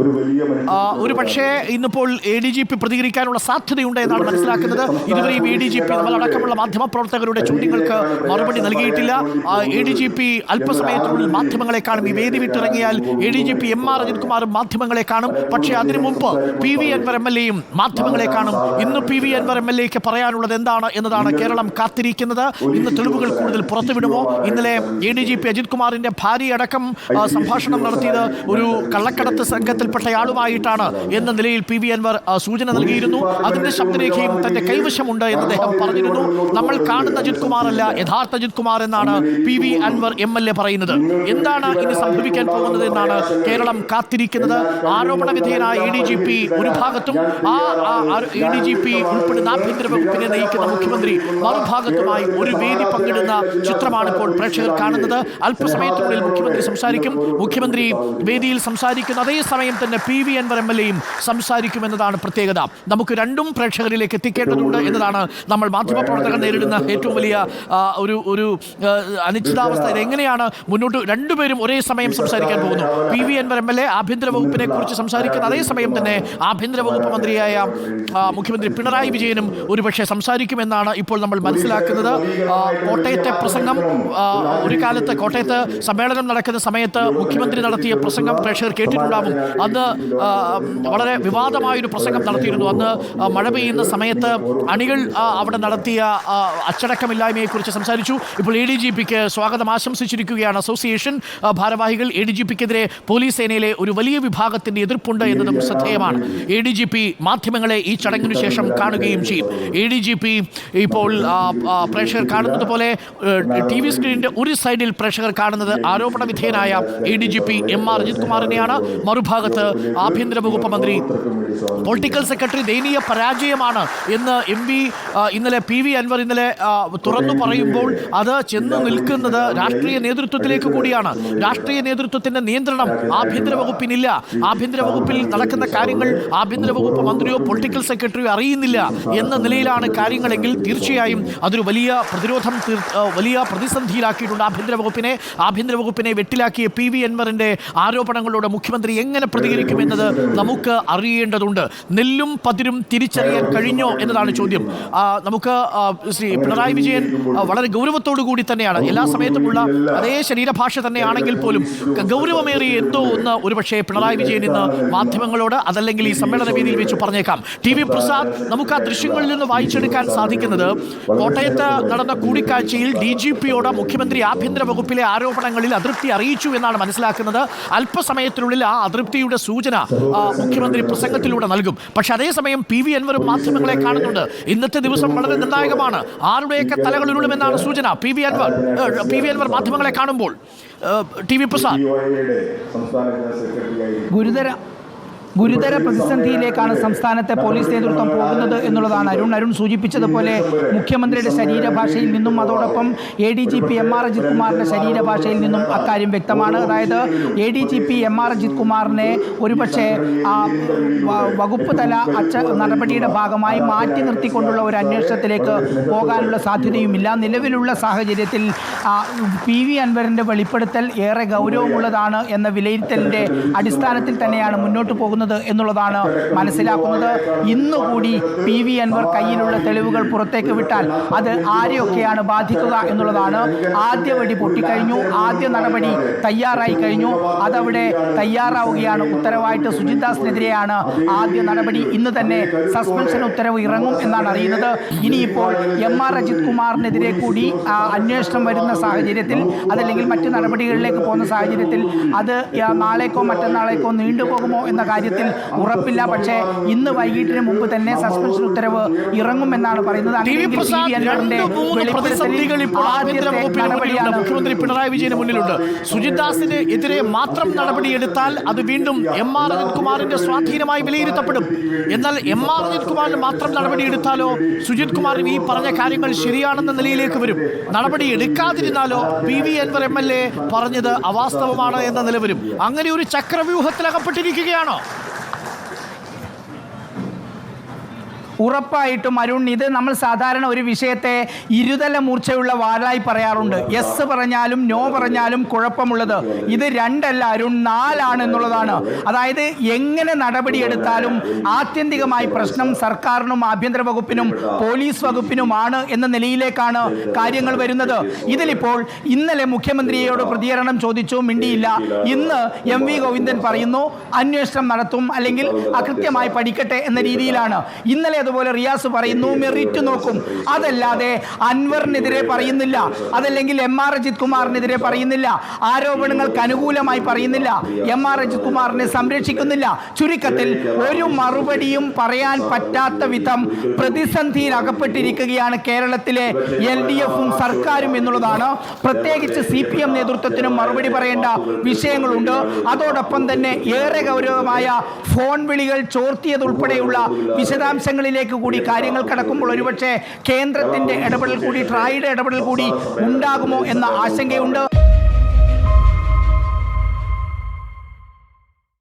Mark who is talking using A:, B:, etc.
A: ഒരു വലിയ
B: ഒരു പക്ഷേ ഇന്നിപ്പോൾ എ ഡി ജി പി പ്രതികരിക്കാനുള്ള സാധ്യതയുണ്ട് എന്നാണ് മനസ്സിലാക്കുന്നത്. ഇതുവരെയും എ ഡി ജി പി നമ്മളടക്കമുള്ള മാധ്യമപ്രവർത്തകരുടെ ചോദ്യങ്ങൾക്ക് മറുപടി നൽകിയിട്ടില്ല. എ ഡി ജി പി അല്പസമയത്തിനുള്ളിൽ മാധ്യമങ്ങളെ കാണും ഈ വേദി വിട്ടിറങ്ങിയാൽ A D G P M R Ajith കുമാറും മാധ്യമങ്ങളെ കാണും പക്ഷേ അതിനു മുമ്പ് P V Anvar M L എയും മാധ്യമങ്ങളെ കാണും ഇന്ന് P V Anvar M L എക്ക് പറയാനുള്ളത് എന്താണ് എന്നതാണ് കേരളം കാത്തിരിക്കുന്നത്. ഇന്ന് തെളിവുകൾ കൂടുതൽ പുറത്തുവിടുമോ? ഇന്നലെ A D G P Ajith കുമാറിന്റെ ഭാര്യയടക്കം സംഭാഷണം നടത്തിയത് ഒരു കള്ളക്കടത്ത് സംഘത്തിൽപ്പെട്ടയാളുമായിട്ടാണ് എന്ന നിലയിൽ പി വി അൻവർ സൂചന നൽകിയിരുന്നു. അതിന്റെ ശബ്ദരേഖയും തന്റെ കൈവശമുണ്ട് എന്ന് അദ്ദേഹം പറഞ്ഞിരുന്നു. നമ്മൾ കാണുന്ന അജിത് കുമാർ അല്ല യഥാർത്ഥ അജിത് കുമാർ എന്നാണ് P V Anvar M L A പറയുന്നത്. എന്താണ് ഇനി സംഭവിക്കാൻ പോകുന്നത് എന്നാണ് കേരളം കാത്തിരിക്കുന്നത്. ആരോപണ വിധേയനായ എ ഡി ജി പി ഒരു ഭാഗത്തും ആ എ ഡി ജി പി ഉൾപ്പെടുന്ന ആഭ്യന്തര വകുപ്പിനെ നയിക്കുന്ന മുഖ്യമന്ത്രി മറുഭാഗത്തുമായി ഒരു വേദി പങ്കിടുന്ന ചിത്രമാണ് ഇപ്പോൾ പ്രേക്ഷകർ കാണുന്നത്. അല്പസമയത്തിനുള്ളിൽ മുഖ്യമന്ത്രി സംസാരിക്കും. മുഖ്യമന്ത്രി വേദിയിൽ സംസാരിക്കുന്ന. അതേ സമയം തന്നെ P V Anvar M L എയും സംസാരിക്കുമെന്നതാണ് പ്രത്യേകത. നമുക്ക് രണ്ടും പ്രേക്ഷകരിലേക്ക് എത്തിക്കേണ്ടതുണ്ട് എന്നതാണ് നമ്മൾ മാധ്യമപ്രവർത്തകർ നേരിടുന്ന ഏറ്റവും വലിയ ഒരു ഒരു അനിശ്ചിതാവസ്ഥ. എങ്ങനെയാണ് മുന്നോട്ട് രണ്ടുപേരും ഒരേ സമയം സംസാരിക്കാൻ പോകുന്നു? P V Anvar M L A ആഭ്യന്തര വകുപ്പിനെ കുറിച്ച് സംസാരിക്കുന്ന അതേ സമയം തന്നെ ആഭ്യന്തര വകുപ്പ് മന്ത്രിയായ മുഖ്യമന്ത്രി പിണറായി വിജയനും ഒരുപക്ഷെ സംസാരിക്കുമെന്നാണ് ഇപ്പോൾ നമ്മൾ മനസ്സിലാക്കുന്നത്. കോട്ടയത്തെ പ്രസംഗം ഒരു കാലത്ത് കോട്ടയത്ത് സമ്മേളനം നടക്കുന്ന സമയത്ത് മുഖ്യമന്ത്രി നടത്തിയ പ്രസംഗം പ്രേക്ഷകർ കേട്ടിട്ടുണ്ടാവും. അന്ന് വളരെ വിവാദമായൊരു പ്രസംഗം നടത്തിയിരുന്നു. അന്ന് മഴ പെയ്യുന്ന സമയത്ത് അണികൾ അവിടെ നടത്തിയ അച്ചടക്കമില്ലായ്മയെക്കുറിച്ച് സംസാരിച്ചു. ഇപ്പോൾ എ ഡി ജി പിക്ക് സ്വാഗതം. ആശംസിച്ചിരിക്കുകയാണ് അസോസിയേഷൻ ഭാരവാഹികൾ. എ ഡി ജി പിക്കെതിരെ പോലീസ് സേനയിലെ ഒരു വലിയ വിഭാഗത്തിന്റെ എതിർപ്പുണ്ട് എന്നതും ശ്രദ്ധേയമാണ്. എ ഡി ജി പി മാധ്യമങ്ങളെ ഈ ചടങ്ങിനു ശേഷം കാണുകയും ചെയ്യും. എ ഡി ജി പി ഇപ്പോൾ പ്രേക്ഷകർ കാണുന്നത് പോലെ ടി വി സ്ക്രീനിന്റെ ഒരു സൈഡിൽ പ്രേക്ഷകർ കാണുന്നത് ആരോപണ വിധേയനായ A D G P M R Ajith കുമാറിനെയാണ്. മറുഭാഗത്ത് ആഭ്യന്തര വകുപ്പ് മന്ത്രി പൊളിറ്റിക്കൽ സെക്രട്ടറി ദയനീയ പരാജയമാണ് എന്ന് എം പി ഇന്നലെ പി വി അൻവർ ഇന്നലെ തുറന്നു പറയുമ്പോൾ അത് ചെന്ന് നിൽക്കുന്നത് രാഷ്ട്രീയ നേതൃത്വത്തിലേക്ക് കൂടിയാണ്. രാഷ്ട്രീയ നേതൃത്വത്തിന്റെ നിയന്ത്രണം ആഭ്യന്തര വകുപ്പിനില്ല. ആഭ്യന്തര വകുപ്പിൽ നടക്കുന്ന കാര്യങ്ങൾ ആഭ്യന്തര വകുപ്പ് മന്ത്രിയോ പൊളിറ്റിക്കൽ സെക്രട്ടറിയോ അറിയുന്നില്ല എന്ന നിലയിലാണ് കാര്യങ്ങളെങ്കിൽ തീർച്ചയായും അതൊരു വലിയ പ്രതിരോധം വലിയ പ്രതിസന്ധിയിലാക്കിയിട്ടുണ്ട് ആഭ്യന്തര വകുപ്പിനെ. ആഭ്യന്തര വകുപ്പിനെ വെട്ടിലാക്കിയ പി വി അൻവറിന്റെ ആരോപണങ്ങളോട് മുഖ്യമന്ത്രി എങ്ങനെ പ്രതികരിക്കുമെന്നത് നമുക്ക് അറിയേണ്ടതുണ്ട്. നെല്ലും പതിരും തിരിച്ചറിയാൻ കഴിഞ്ഞോ എന്നതാണ് ചോദ്യം. നമുക്ക് ശ്രീ പിണറായി വിജയൻ വളരെ ഗൗരവത്തോടു കൂടി തന്നെയാണ്. എല്ലാ സമയത്തുമുള്ള അതേ ശരീരഭാഷ തന്നെയാണെങ്കിൽ പോലും ഗൗരവമേറിയ എന്തോ ഒന്ന് ഒരുപക്ഷെ പിണറായി വിജയൻ ഇന്ന് മാധ്യമങ്ങളോട് അതല്ലെങ്കിൽ ഈ സമ്മേളന വേദിയിൽ വെച്ച് പറഞ്ഞേക്കാം. ടി വി പ്രസാദ് നമുക്ക് ആ ദൃശ്യങ്ങളിൽ നിന്ന് വായിച്ചെടുക്കാൻ സാധിക്കുന്നത് കോട്ടയത്ത് നടന്ന കൂടിക്കാഴ്ചയിൽ ഡി ജി പിയോട് മുഖ്യമന്ത്രി ആഭ്യന്തര വകുപ്പിലെ ആരോപണങ്ങളിൽ അതൃപ്തി അറിയിച്ചു എന്നാണ് മനസ്സിലാക്കുന്നത്. അല്പസമയത്തിനുള്ളിൽ ആ അതൃപ്തിയുടെ സൂചന ആ, മുഖ്യമന്ത്രി പ്രസംഗത്തിലൂടെ നൽകും. പക്ഷെ അതേസമയം പി വി അൻവറും മാധ്യമങ്ങളെ കാണുന്നുണ്ട്. ഇന്നത്തെ ദിവസം വളരെ നിർണായകമാണ്. ആരുടെയൊക്കെ തലകൾ ഉരുളുമെന്നാണ് സൂചന. P V Anvar P V Anvar മാധ്യമങ്ങളെ കാണുമ്പോൾ. T V Prasad.
C: ഗുരുതര ഗുരുതര പ്രതിസന്ധിയിലേക്കാണ് സംസ്ഥാനത്തെ പോലീസ് നേതൃത്വം പോകുന്നത് എന്നുള്ളതാണ്. അരുൺ അരുൺ സൂചിപ്പിച്ചതുപോലെ മുഖ്യമന്ത്രിയുടെ ശരീരഭാഷയിൽ നിന്നും അതോടൊപ്പം A D G P M R Ajith കുമാറിന്റെ ശരീരഭാഷയിൽ നിന്നും അക്കാര്യം വ്യക്തമാണ്. അതായത് A D G P M R Ajith കുമാറിനെ ഒരുപക്ഷെ ആ വകുപ്പ് തല അച്ച നടപടിയുടെ ഭാഗമായി മാറ്റി നിർത്തിക്കൊണ്ടുള്ള ഒരു അന്വേഷണത്തിലേക്ക് പോകാനുള്ള സാധ്യതയുമില്ല. നിലവിലുള്ള സാഹചര്യത്തിൽ പി വി അൻവറിന്റെ വെളിപ്പെടുത്തൽ ഏറെ ഗൗരവമുള്ളതാണ് എന്ന വിലയിരുത്തലിന്റെ അടിസ്ഥാനത്തിൽ തന്നെയാണ് മുന്നോട്ട് പോകുന്നത്. എന്നുള്ളതാണ് മനസ്സിലാക്കുന്നത്. ഇന്നുകൂടി പി വി അൻവർ കയ്യിലുള്ള തെളിവുകൾ പുറത്തേക്ക് വിട്ടാൽ അത് ആരെയൊക്കെയാണ് ബാധിക്കുക എന്നുള്ളതാണ്. ആദ്യ വെടി പൊട്ടിക്കഴിഞ്ഞു. ആദ്യ നടപടി തയ്യാറായി കഴിഞ്ഞു. അതവിടെ തയ്യാറാവുകയാണ്. ഉത്തരവായിട്ട് സുജിത്ദാസിനെതിരെയാണ് ആദ്യ നടപടി. ഇന്ന് തന്നെ സസ്പെൻഷൻ ഉത്തരവ് ഇറങ്ങും എന്നാണ് അറിയുന്നത്. ഇനിയിപ്പോൾ എം ആർ അജിത് കുമാറിനെതിരെ കൂടി അന്വേഷണം വരുന്ന സാഹചര്യത്തിൽ അതല്ലെങ്കിൽ മറ്റു നടപടികളിലേക്ക് പോകുന്ന സാഹചര്യത്തിൽ അത് നാളേക്കോ മറ്റന്നാളേക്കോ നീണ്ടുപോകുമോ എന്ന കാര്യത്തിൽ ഉറപ്പില്ല. പക്ഷേ ഇന്ന് വൈകിട്ടിന് മുമ്പ് തന്നെ സസ്പെൻഷൻ ഉത്തരവ് ഇറങ്ങുമെന്നാണ് പറയുന്നത്.
B: മുഖ്യമന്ത്രി പിണറായി വിജയന് മുന്നിലുണ്ട്. സുജിത് ദാസിന് എതിരെ മാത്രം നടപടിയെടുത്താൽ അത് വീണ്ടും എം ആർ അജിത് സ്വാധീനമായി വിലയിരുത്തപ്പെടും. എന്നാൽ എം ആർ അജിത് കുമാറിന് മാത്രം നടപടിയെടുത്താലോ സുജിത് കുമാറും ഈ പറഞ്ഞ കാര്യങ്ങൾ ശരിയാണെന്ന നിലയിലേക്ക് വരും. നടപടി എടുക്കാതിരുന്നാലോ P V Anvar M L A പറഞ്ഞത് അവാസ്തവമാണ് എന്ന നില വരും അങ്ങനെ ഒരു ചക്രവ്യൂഹത്തിൽ അകപ്പെട്ടിരിക്കുകയാണോ
C: ഉറപ്പായിട്ടും അരുൺ ഇത് നമ്മൾ സാധാരണ ഒരു വിഷയത്തെ ഇരുതല മൂർച്ചയുള്ള വാലായി പറയാറുണ്ട്. യെസ് പറഞ്ഞാലും നോ പറഞ്ഞാലും കുഴപ്പമുള്ളത് ഇത് രണ്ടല്ല അരുൺ നാലാണ് എന്നുള്ളതാണ്. അതായത് എങ്ങനെ നടപടിയെടുത്താലും ആത്യന്തികമായി പ്രശ്നം സർക്കാരിനും ആഭ്യന്തര വകുപ്പിനും പോലീസ് വകുപ്പിനുമാണ് എന്ന നിലയിലേക്കാണ് കാര്യങ്ങൾ വരുന്നത്. ഇതിലിപ്പോൾ ഇന്നലെ മുഖ്യമന്ത്രിയോട് പ്രതികരണം ചോദിച്ചു മിണ്ടിയില്ല. ഇന്ന് എം വി ഗോവിന്ദൻ പറയുന്നു അന്വേഷണം നടത്തും അല്ലെങ്കിൽ അകൃത്യമായി പഠിക്കട്ടെ എന്ന രീതിയിലാണ്. ഇന്നലെ അതുപോലെ റിയാസ് പറയുന്നു മെറിറ്റ് നോക്കും. അതല്ലാതെ അൻവറിനെതിരെ പറയുന്നില്ല. അതല്ലെങ്കിൽ എം ആർ അജിത് കുമാറിനെതിരെ പറയുന്നില്ല. ആരോപണങ്ങൾക്ക് അനുകൂലമായി പറയുന്നില്ല. എം ആർ അജിത് കുമാറിനെ സംരക്ഷിക്കുന്നില്ല. ചുരുക്കത്തിൽ ഒരു മറുപടിയും പറയാൻ പറ്റാത്ത വിധം പ്രതിസന്ധിയിൽ അകപ്പെട്ടിരിക്കുകയാണ് കേരളത്തിലെ എൽ ഡി എഫും സർക്കാരും എന്നുള്ളതാണ്. പ്രത്യേകിച്ച് സി പി എം നേതൃത്വത്തിനും മറുപടി പറയേണ്ട വിഷയങ്ങളുണ്ട്. അതോടൊപ്പം തന്നെ ഏറെ ഗൗരവമായ ഫോൺ വിളികൾ ചോർത്തിയതുൾപ്പെടെയുള്ള വിശദാംശങ്ങളിലേക്ക് കൂടി കാര്യങ്ങൾ കടക്കുമ്പോൾ ഒരുപക്ഷെ കേന്ദ്രത്തിന്റെ ഇടപെടൽ കൂടി ട്രായുടെ ഇടപെടൽ കൂടി ഉണ്ടാകുമോ എന്ന ആശങ്കയുണ്ട്.